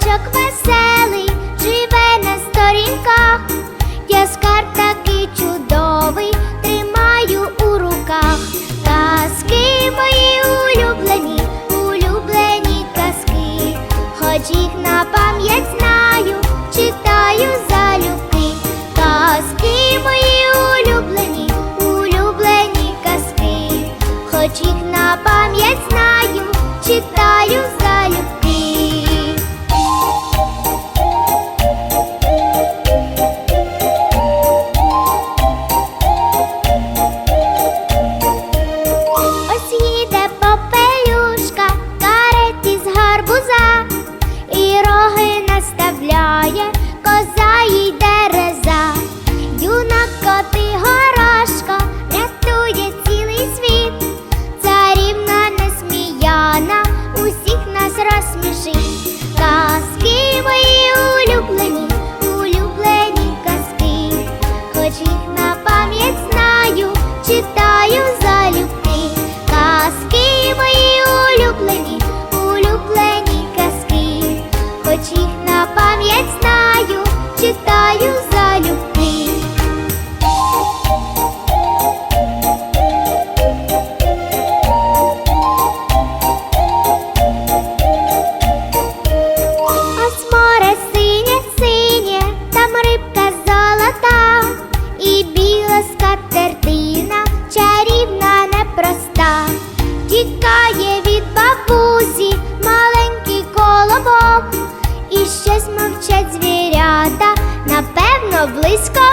Садочок веселий, живе на сторінках, я скарб такий чудовий, тримаю у руках, казки мої улюблені, улюблені казки, хоч їх на пам'ять знаю, читаю залюбки, казки мої улюблені, улюблені казки, хоч їх на пам'ять знаю, читаю залюбки. Хоч і мовчать звірята, напевно, близько